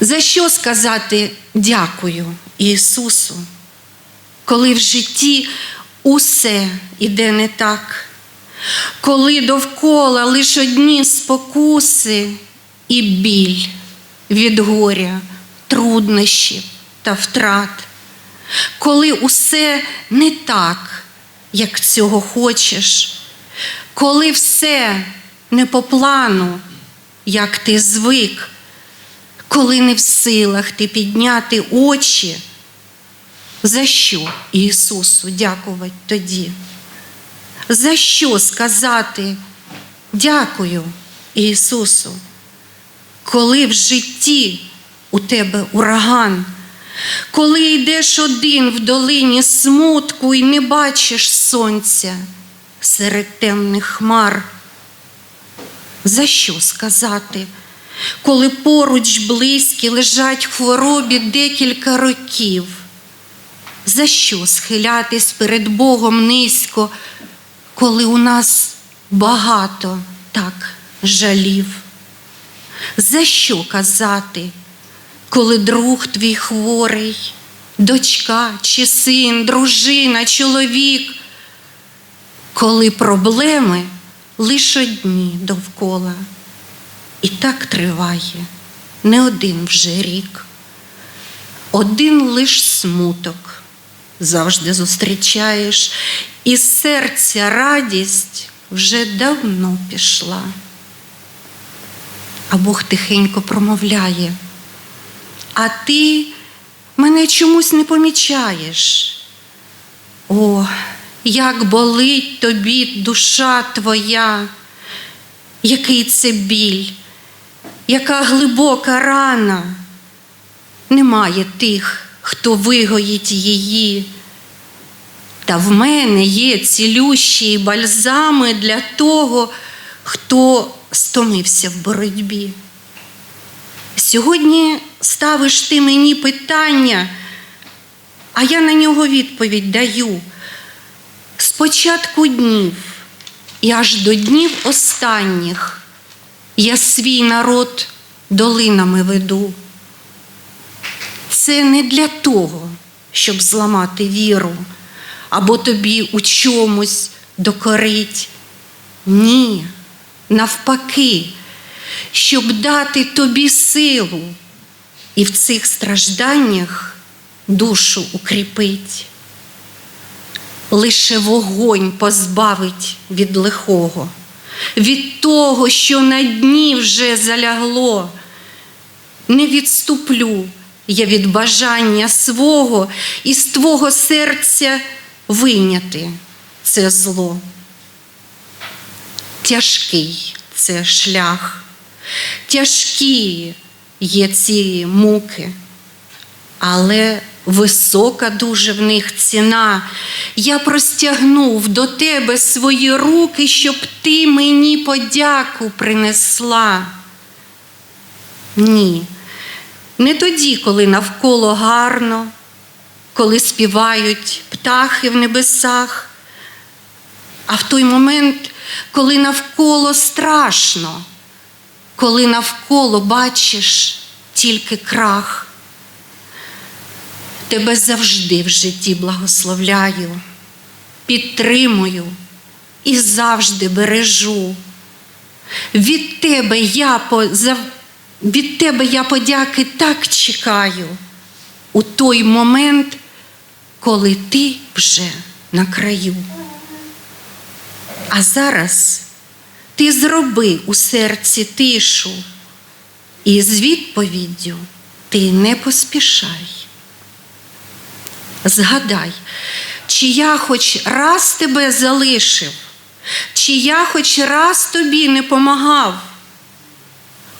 За що сказати дякую Ісусу, коли в житті усе іде не так, коли довкола лише одні спокуси і біль від горя, труднощів та втрат, коли усе не так, як цього хочеш, коли все не по плану, як ти звик, коли не в силах ти підняти очі, за що Ісусу дякувати тоді? За що сказати дякую Ісусу, коли в житті у тебе ураган, коли йдеш один в долині смутку і не бачиш сонця серед темних хмар? За що сказати, коли поруч близькі лежать хворобі декілька років? За що схилятись перед Богом низько, коли у нас багато так жалів? За що казати, коли друг твій хворий, дочка чи син, дружина, чоловік, коли проблеми лише одні довкола, і так триває. Не один вже рік, один лиш смуток завжди зустрічаєш, і серця радість вже давно пішла. А Бог тихенько промовляє, а ти мене чомусь не помічаєш. О, як болить тобі душа твоя, який це біль, яка глибока рана. Немає тих, хто вигоїть її. Та в мене є цілющі бальзами для того, хто стомився в боротьбі. Сьогодні ставиш ти мені питання, а я на нього відповідь даю. З початку днів і аж до днів останніх я свій народ долинами веду. Це не для того, щоб зламати віру або тобі у чомусь докорить. Ні, навпаки, щоб дати тобі силу і в цих стражданнях душу укріпить. Лише вогонь позбавить від лихого, від того, що на дні вже залягло. Не відступлю я від бажання свого і з твого серця вийняти це зло. Тяжкий це шлях, тяжкі є ці муки, але висока дуже в них ціна. Я простягнув до тебе свої руки, щоб ти мені подяку принесла. Ні, не тоді, коли навколо гарно, коли співають птахи в небесах, а в той момент, коли навколо страшно, коли навколо бачиш тільки крах. Тебе завжди в житті благословляю, підтримую і завжди бережу. Від тебе я від тебе я подяки так чекаю у той момент, коли ти вже на краю. А зараз ти зроби у серці тишу, і з відповіддю ти не поспішай. Згадай, чи я хоч раз тебе залишив, чи я хоч раз тобі не помагав,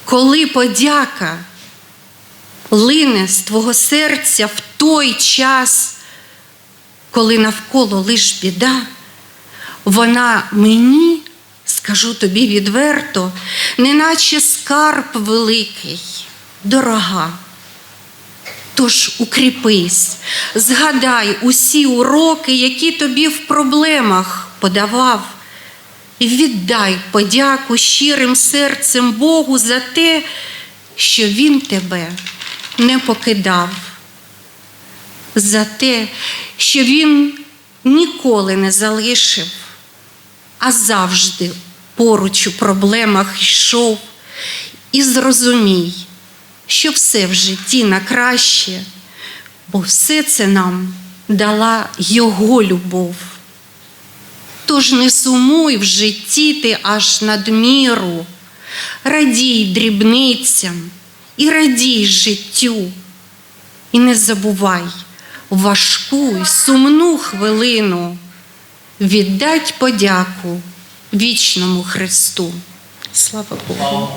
коли подяка лине з твого серця в той час, коли навколо лиш біда, вона мені, скажу тобі відверто, неначе скарб великий, дорога. Тож укріпись, згадай усі уроки, які тобі в проблемах подавав, і віддай подяку щирим серцем Богу за те, що Він тебе не покидав, за те, що Він ніколи не залишив, а завжди поруч у проблемах йшов. І зрозумій, що все в житті на краще, бо все це нам дала Його любов. Тож не сумуй в житті ти аж надміру, радій дрібницям і радій життю. І не забувай важку й сумну хвилину віддать подяку вічному Христу. Слава Богу!